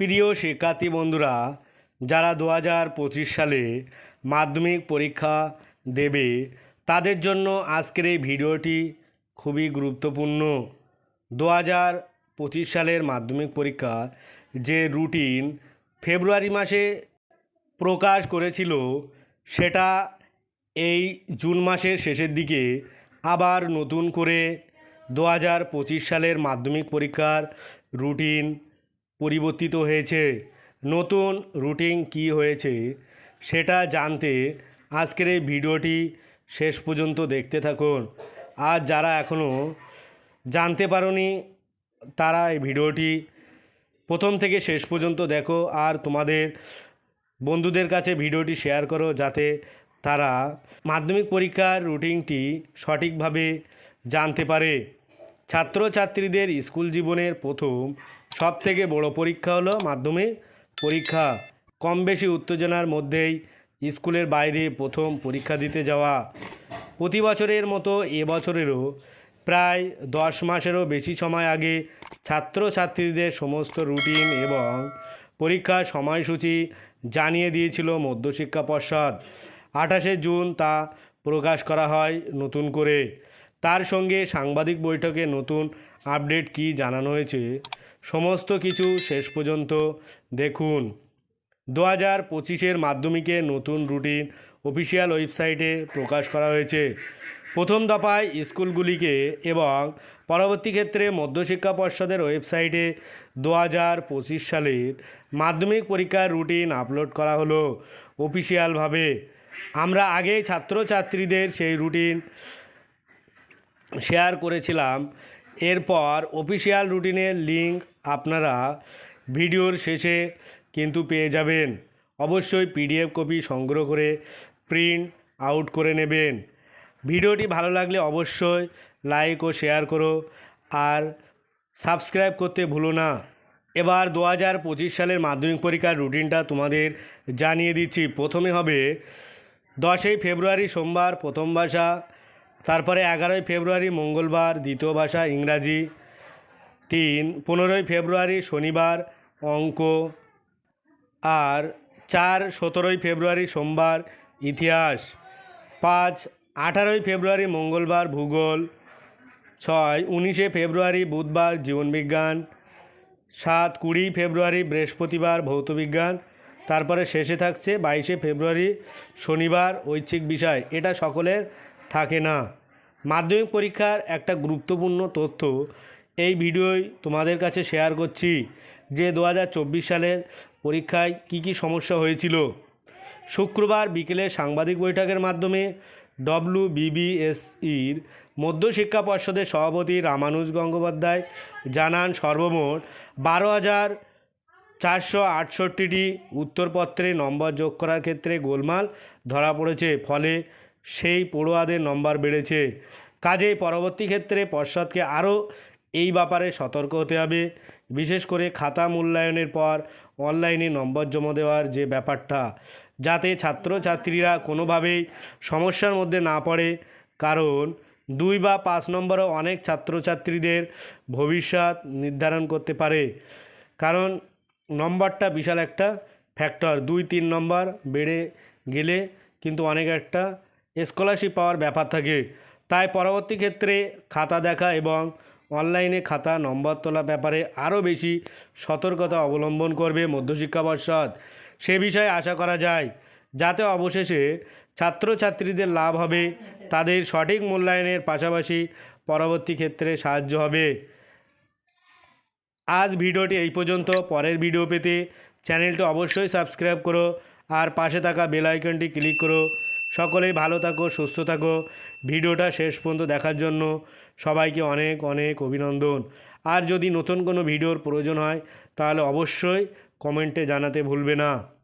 প্রিয় শিক্ষার্থী বন্ধুরা, যারা দু হাজার পঁচিশ সালে মাধ্যমিক পরীক্ষা দেবে, তাদের জন্য আজকের এই ভিডিওটি খুবই গুরুত্বপূর্ণ। দু হাজার পঁচিশ সালের মাধ্যমিক পরীক্ষা যে রুটিন ফেব্রুয়ারি মাসে প্রকাশ করেছিল, সেটা এই জুন মাসের শেষের দিকে আবার নতুন করে দু হাজার পঁচিশ সালের মাধ্যমিক পরীক্ষার রুটিন পরিবর্তিত হয়েছে। নতুন রুটিন কি হয়েছে সেটা জানতে আজকের এই ভিডিওটি শেষ পর্যন্ত দেখতে থাকুন। আর যারা এখনও জানতে পারোনি, তারা এই ভিডিওটি প্রথম থেকে শেষ পর্যন্ত দেখো। আর তোমাদের বন্ধুদের কাছে ভিডিওটি শেয়ার করো যাতে তারা মাধ্যমিক পরীক্ষার রুটিনটি সঠিকভাবে জানতে পারে। ছাত্রছাত্রীদের স্কুল জীবনের প্রথম সবথেকে বড় পরীক্ষা হলো মাধ্যমিক পরীক্ষা। কম বেশি উত্তেজনার মধ্যেই স্কুলের বাইরে প্রথম পরীক্ষা দিতে যাওয়া। প্রতি বছরের মতো এবছরেরও প্রায় দশ মাসেরও বেশি সময় আগে ছাত্রছাত্রীদের সমস্ত রুটিন এবং পরীক্ষার সময়সূচি জানিয়ে দিয়েছিল মধ্যশিক্ষা পর্ষদ। আঠাশে জুন তা প্রকাশ করা হয় নতুন করে। তার সঙ্গে সাংবাদিক বৈঠকে নতুন আপডেট কি জানানো হয়েছে সমস্ত কিছু শেষ পর্যন্ত দেখুন। দু হাজার পঁচিশের মাধ্যমিকে নতুন রুটিন অফিসিয়াল ওয়েবসাইটে প্রকাশ করা হয়েছে। প্রথম দফায় স্কুলগুলিকে এবং পরবর্তী ক্ষেত্রে মধ্যশিক্ষা পর্ষদের ওয়েবসাইটে দু হাজার পঁচিশ সালের মাধ্যমিক পরীক্ষার রুটিন আপলোড করা হলো অফিসিয়ালভাবে আমরা আগেই ছাত্রছাত্রীদের সেই রুটিন শেয়ার করেছিলাম। এরপর অফিসিয়াল রুটিনের লিঙ্ক আপনারা ভিডিওর শেষে কিন্তু পেয়ে যাবেন। অবশ্যই পিডিএফ কপি সংগ্রহ করে প্রিন্ট আউট করে নেবেন। ভিডিওটি ভালো লাগলে অবশ্যই লাইক ও শেয়ার করো আর সাবস্ক্রাইব করতে ভুলো না। এবার দু হাজার পঁচিশ সালের মাধ্যমিক পরীক্ষার রুটিনটা তোমাদের জানিয়ে দিচ্ছি। প্রথমে হবে দশই ফেব্রুয়ারি সোমবার প্রথম ভাষা, তারপরে এগারোই ফেব্রুয়ারি মঙ্গলবার, দ্বিতীয় ভাষা ইংরাজি। তিন, পনেরোই ফেব্রুয়ারি শনিবার, অঙ্ক। আর চার, সতেরোই ফেব্রুয়ারি সোমবার, ইতিহাস। পাঁচ, আঠারোই ফেব্রুয়ারি মঙ্গলবার, ভূগোল। ছয়, উনিশে ফেব্রুয়ারি বুধবার, জীবনবিজ্ঞান। সাত, কুড়ি ফেব্রুয়ারি বৃহস্পতিবার, ভৌতবিজ্ঞান। তারপরে শেষে থাকছে বাইশে ফেব্রুয়ারি শনিবার, ঐচ্ছিক বিষয়। এটা সকলের থাকে না। মাধ্যমিক পরীক্ষার একটা গুরুত্বপূর্ণ তথ্য এই ভিডিওয় তোমাদের কাছে শেয়ার করছি যে দু হাজার চব্বিশ সালের পরীক্ষায় কি কি সমস্যা হয়েছিল। শুক্রবার বিকেলে সাংবাদিক বৈঠকের মাধ্যমে ডব্লু বিবিএসইর মধ্যশিক্ষা পর্ষদের সভাপতি রামানুজ গঙ্গোপাধ্যায় জানান, সর্বমোট বারো হাজার চারশো আটষট্টিটি উত্তরপত্রে নম্বর যোগ করার ক্ষেত্রে গোলমাল ধরা পড়েছে, ফলে সেই পড়ুয়াদের নম্বর বেড়েছে। কাজেই পরবর্তী ক্ষেত্রে পর্ষদকে আরও এই ব্যাপারে সতর্ক হতে হবে। বিশেষ করে খাতা মূল্যায়নের পর অনলাইনে নম্বর জমা দেওয়ার যে ব্যাপারটা, যাতে ছাত্রছাত্রীরা কোনোভাবেই সমস্যার মধ্যে না পড়ে। কারণ দুই বা পাঁচ নম্বরও অনেক ছাত্রছাত্রীদের ভবিষ্যৎ নির্ধারণ করতে পারে। কারণ নম্বরটা বিশাল একটা ফ্যাক্টর, দুই তিন নম্বর বেড়ে গেলে কিন্তু অনেক একটা স্কলারশিপ পাওয়ার ব্যাপার থাকে। তাই পরবর্তী ক্ষেত্রে খাতা দেখা এবং অনলাইনে খাতা, নম্বর তোলা ব্যাপারে আরও বেশি সতর্কতা অবলম্বন করবে মধ্যশিক্ষা পর্ষদ। সে বিষয়ে আশা করা যায়, যাতে অবশেষে ছাত্রছাত্রীদের লাভ হবে, তাদের সঠিক মূল্যায়নের পাশাপাশি পরবর্তী ক্ষেত্রে সাহায্য হবে। আজ ভিডিওটি এই পর্যন্ত। পরের ভিডিও পেতে চ্যানেলটি অবশ্যই সাবস্ক্রাইব করো আর পাশে থাকা বেল আইকনটি ক্লিক করো। সকলেই ভালো থাকো, সুস্থ থাকো। ভিডিওটা শেষ পর্যন্ত দেখার জন্য সবাইকে অনেক অনেক অভিনন্দন। আর যদি নতুন কোনো ভিডিওর প্রয়োজন হয়, তাহলে অবশ্যই কমেন্টে জানাতে ভুলবে না।